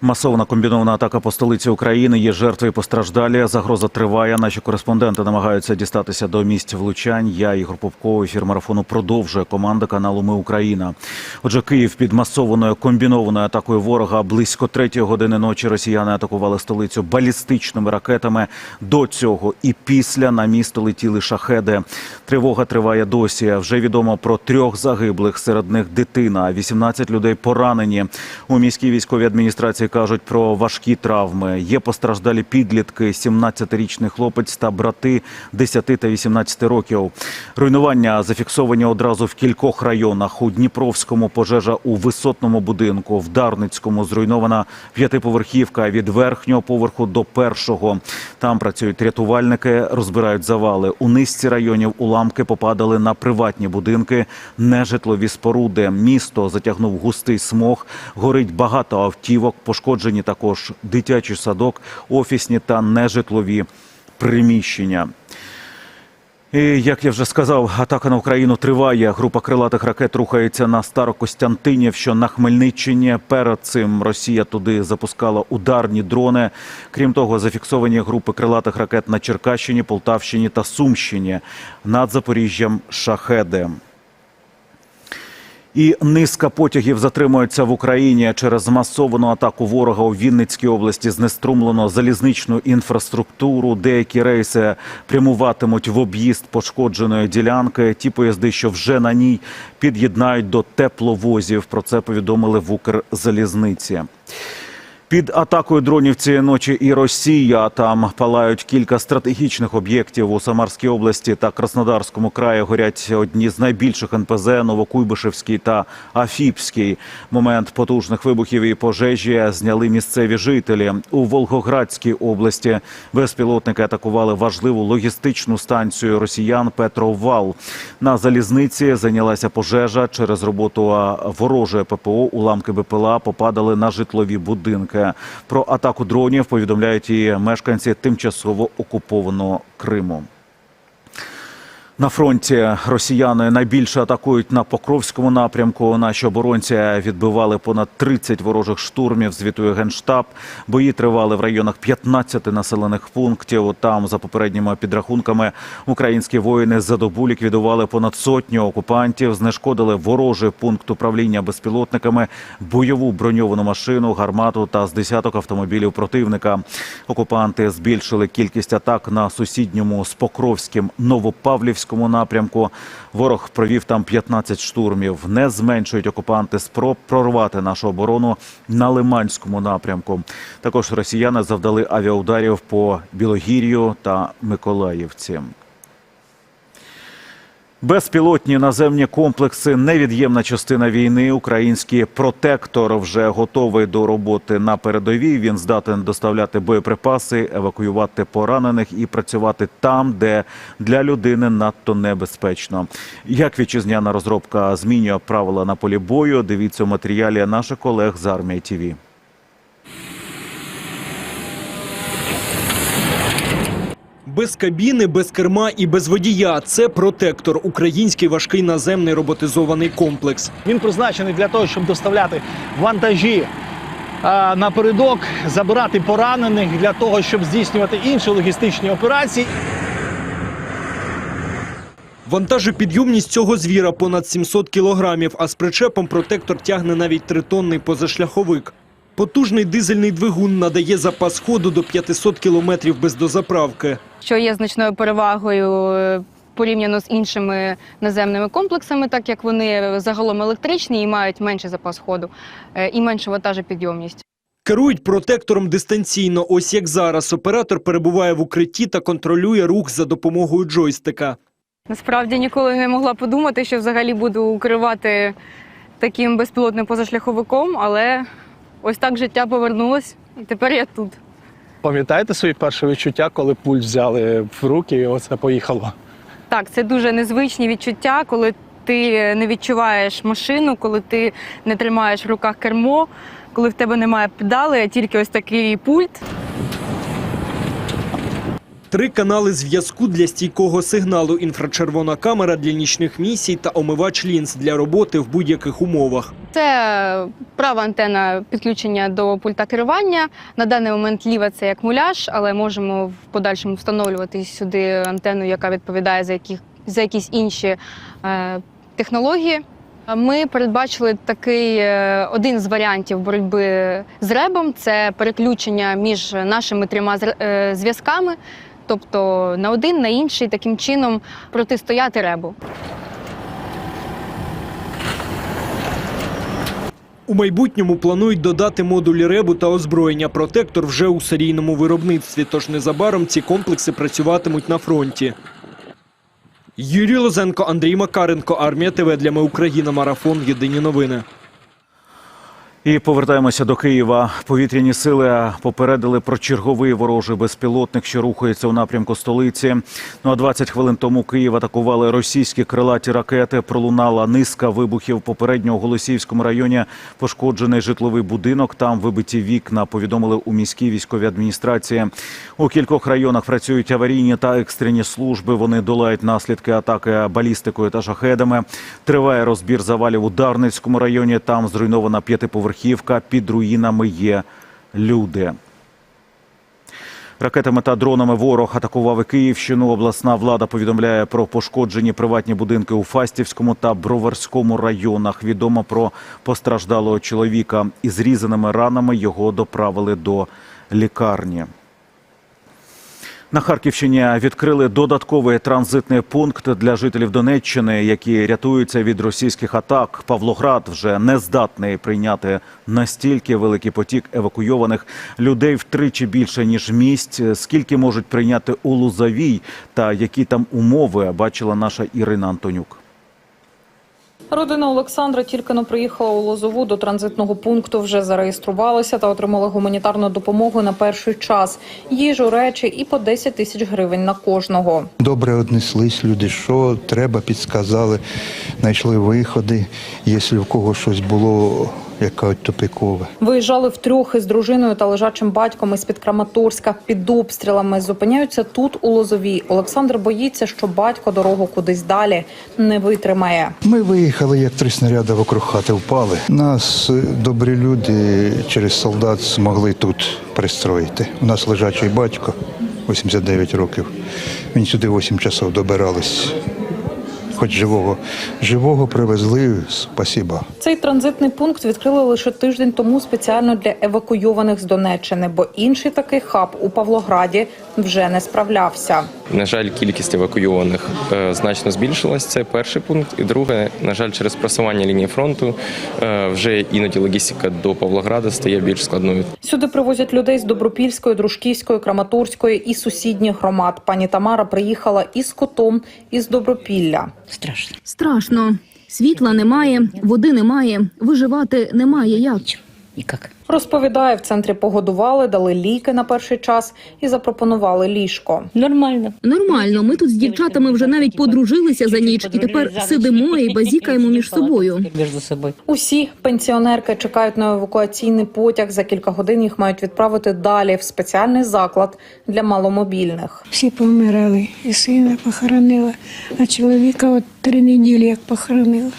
Масована комбінована атака по столиці України. Є жертви і постраждалі. Загроза триває. Наші кореспонденти намагаються дістатися до місць влучань. Я Ігор Попко, ефір марафону продовжує команда каналу Ми Україна. Отже, Київ під масованою комбінованою атакою ворога близько третьої години ночі. Росіяни атакували столицю балістичними ракетами. До цього і після на місто летіли шахеди. Тривога триває досі. Вже відомо про трьох загиблих. Серед них дитина. 18 людей поранені. У міській військовій адміністрації кажуть про важкі травми. Є постраждалі підлітки, 17-річний хлопець та брати 10 та 18 років. Руйнування зафіксовані одразу в кількох районах. У Дніпровському пожежа у висотному будинку, в Дарницькому зруйнована п'ятиповерхівка від верхнього поверху до першого. Там працюють рятувальники, розбирають завали. У низці районів уламки попадали на приватні будинки, нежитлові споруди. Місто затягнув густий смог. Горить багато автівок. Пошкоджені також дитячий садок, офісні та нежитлові приміщення. І, як я вже сказав, атака на Україну триває. Група крилатих ракет рухається на Старокостянтинів, що на Хмельниччині. Перед цим Росія туди запускала ударні дрони. Крім того, зафіксовані групи крилатих ракет на Черкащині, Полтавщині та Сумщині. Над Запоріжжям шахеди. І низка потягів затримуються в Україні через масовану атаку ворога у Вінницькій області. Знеструмлено залізничну інфраструктуру. Деякі рейси прямуватимуть в об'їзд пошкодженої ділянки. Ті поїзди, що вже на ній під'єднають до тепловозів. Про це повідомили в Укрзалізниці. Під атакою дронів цієї ночі і Росія. Там палають кілька стратегічних об'єктів у Самарській області та Краснодарському краї. Горять одні з найбільших НПЗ Новокуйбишевський та Афіпський. Момент потужних вибухів і пожежі зняли місцеві жителі у Волгоградській області. Безпілотники атакували важливу логістичну станцію росіян Петровал. На залізниці зайнялася пожежа через роботу ворожої ППО. Уламки БПЛА попадали на житлові будинки. Про атаку дронів повідомляють і мешканці тимчасово окупованого Криму. На фронті росіяни найбільше атакують на Покровському напрямку. Наші оборонці відбивали понад 30 ворожих штурмів. Звітує генштаб. Бої тривали в районах 15 населених пунктів. Там, за попередніми підрахунками, українські воїни за добу ліквідували понад сотню окупантів, знешкодили ворожий пункт управління безпілотниками, бойову броньовану машину, гармату та з десяток автомобілів противника. Окупанти збільшили кількість атак на сусідньому з Покровським Новопавлівському напрямку. Ворог провів там 15 штурмів. Не зменшують окупанти спроб прорвати нашу оборону на Лиманському напрямку. Також росіяни завдали авіаударів по Білогір'ю та Миколаївці. Безпілотні наземні комплекси невід'ємна частина війни. Український протектор вже готовий до роботи на передовій. Він здатен доставляти боєприпаси, евакуювати поранених і працювати там, де для людини надто небезпечно. Як вітчизняна розробка змінює правила на полі бою? Дивіться у матеріалі наших колег з армії ТІВІ. Без кабіни, без керма і без водія. Це протектор, український важкий наземний роботизований комплекс. Він призначений для того, щоб доставляти вантажі а, напередок, забирати поранених для того, щоб здійснювати інші логістичні операції. Вантажопідйомність цього звіра понад 700 кілограмів, а з причепом протектор тягне навіть тритонний позашляховик. Потужний дизельний двигун надає запас ходу до 500 кілометрів без дозаправки. що є значною перевагою е, порівняно з іншими наземними комплексами, так як вони загалом електричні і мають менший запас ходу е, і меншу вантажопідйомність. Керують протектором дистанційно. Ось як зараз. Оператор перебуває в укритті та контролює рух за допомогою джойстика. Насправді ніколи не могла подумати, що взагалі буду керувати таким безпілотним позашляховиком, але ось так життя повернулось, і тепер я тут. Пам'ятаєте свої перші відчуття, коли пульт взяли в руки і оце поїхало? Так, це дуже незвичні відчуття, коли ти не відчуваєш машину, коли ти не тримаєш в руках кермо, коли в тебе немає педали, а тільки ось такий пульт. Три канали зв'язку для стійкого сигналу, інфрачервона камера для нічних місій та омивач лінз для роботи в будь-яких умовах. Це права антена підключення до пульта керування. На даний момент ліва це як муляж, але можемо в подальшому встановлювати сюди антенну, яка відповідає за, яких, за якісь інші е, технології. Ми передбачили такий е, один з варіантів боротьби з ребом це переключення між нашими трьома е, зв'язками, тобто на один, на інший, таким чином протистояти ребу. У майбутньому планують додати модулі ребу та озброєння протектор вже у серійному виробництві, тож незабаром ці комплекси працюватимуть на фронті. Юрій Лозенко, Андрій Макаренко, Армія ТВ для Ми Україна. Марафон. Єдині новини. І повертаємося до Києва. Повітряні сили попередили про черговий ворожий безпілотник, що рухається у напрямку столиці. Ну а 20 хвилин тому Київ атакували російські крилаті ракети. Пролунала низка вибухів. Попередньо у Голосіївському районі пошкоджений житловий будинок. Там вибиті вікна. Повідомили у міській військовій адміністрації. У кількох районах працюють аварійні та екстрені служби. Вони долають наслідки атаки балістикою та шахедами. Триває розбір завалів у Дарницькому районі. Там зруйнована п'ятиповерхівка. Під руїнами є люди. Ракетами та дронами ворог атакував і Київщину. Обласна влада повідомляє про пошкоджені приватні будинки у Фастівському та Броварському районах. Відомо про постраждалого чоловіка. Із зрізаними ранами його доправили до лікарні. На Харківщині відкрили додатковий транзитний пункт для жителів Донеччини, які рятуються від російських атак. Павлоград вже не здатний прийняти настільки великий потік евакуйованих людей втричі більше ніж місць. Скільки можуть прийняти у Лузавій та які там умови бачила наша Ірина Антонюк. Родина Олександра тільки но приїхала у Лозову до транзитного пункту. Вже зареєструвалася та отримала гуманітарну допомогу на перший час. Їжу, речі і по 10 тисяч гривень на кожного. Добре однеслись люди, що треба, підсказали, знайшли виходи, якщо в кого щось було, яке тупикове. Виїжджали втрьох із дружиною та лежачим батьком із під Краматорська під обстрілами. Зупиняються тут у Лозовій. Олександр боїться, що батько дорогу кудись далі не витримає. Ми виїхали, як три снаряди вокруг хати впали. Нас е, добрі люди через солдат змогли тут пристроїти. У нас лежачий батько, 89 років. Він сюди 8 часов добирались. Хоч живого, живого привезли, спасіба. Цей транзитний пункт відкрили лише тиждень тому спеціально для евакуйованих з Донеччини, бо інший такий хаб у Павлограді вже не справлявся. На жаль, кількість евакуйованих е, значно збільшилась. Це перший пункт. І друге, на жаль, через просування лінії фронту е, вже іноді логістика до Павлограда стає більш складною. Сюди привозять людей з Добропільської, Дружківської, Краматорської і сусідніх громад. Пані Тамара приїхала із котом із Добропілля. Страшно. Страшно. Світла немає, води немає, виживати немає як. Никак. Розповідає, в центрі погодували, дали ліки на перший час і запропонували ліжко. Нормально. Нормально, ми тут з дівчатами вже навіть подружилися за ніч, і тепер сидимо і базікаємо між собою. Между собой. Усі пенсіонерки чекають на евакуаційний потяг. За кілька годин їх мають відправити далі в спеціальний заклад для маломобільних. Всі помирали, і сина похоронила, а чоловіка от три неділі як похоронила.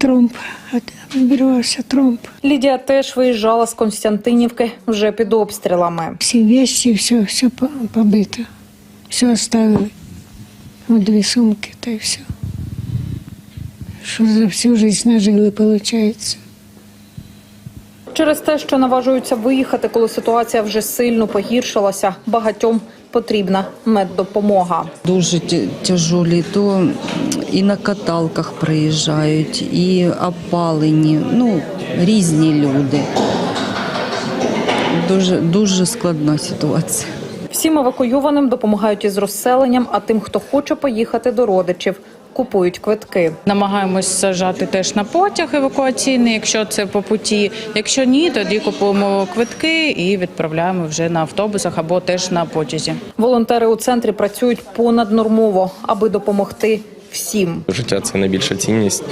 Тромб, от обірвався тромб. Лідія теж виїжджала з Константинівки вже під обстрілами. Всі вещи, все, все побито. Все оставили. Дві сумки, та й все. Що за всю життя нажили, виходить. Через те, що наважуються виїхати, коли ситуація вже сильно погіршилася, багатьом потрібна меддопомога. Дуже тяжелі, то і на каталках приїжджають, і опалені, ну, різні люди. Дуже, дуже складна ситуація. Всім евакуйованим допомагають із розселенням, а тим, хто хоче поїхати до родичів, купують квитки. Намагаємось сажати теж на потяг евакуаційний, якщо це по путі. Якщо ні, тоді купуємо квитки і відправляємо вже на автобусах або теж на потязі. Волонтери у центрі працюють понаднормово, аби допомогти всім. Життя це найбільша цінність.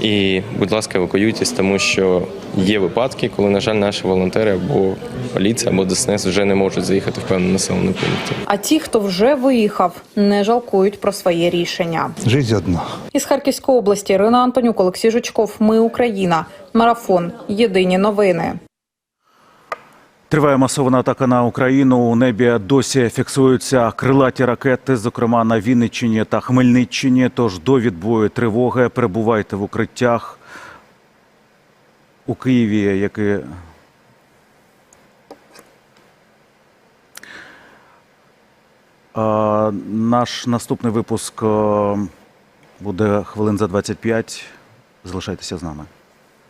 І, будь ласка, евакуюйтесь, тому що є випадки, коли, на жаль, наші волонтери або поліція, або ДСНС вже не можуть заїхати в певний населений пункт. А ті, хто вже виїхав, не жалкують про своє рішення. Життя одна. Із Харківської області Ірина Антонюк, Олексій Жучков. Ми Україна. Марафон. Єдині новини. Триває масована атака на Україну. У небі досі фіксуються крилаті ракети, зокрема на Вінниччині та Хмельниччині. Тож до відбою тривоги перебувайте в укриттях у Києві, А, Наш наступний випуск е, буде хвилин за 25. Залишайтеся з нами.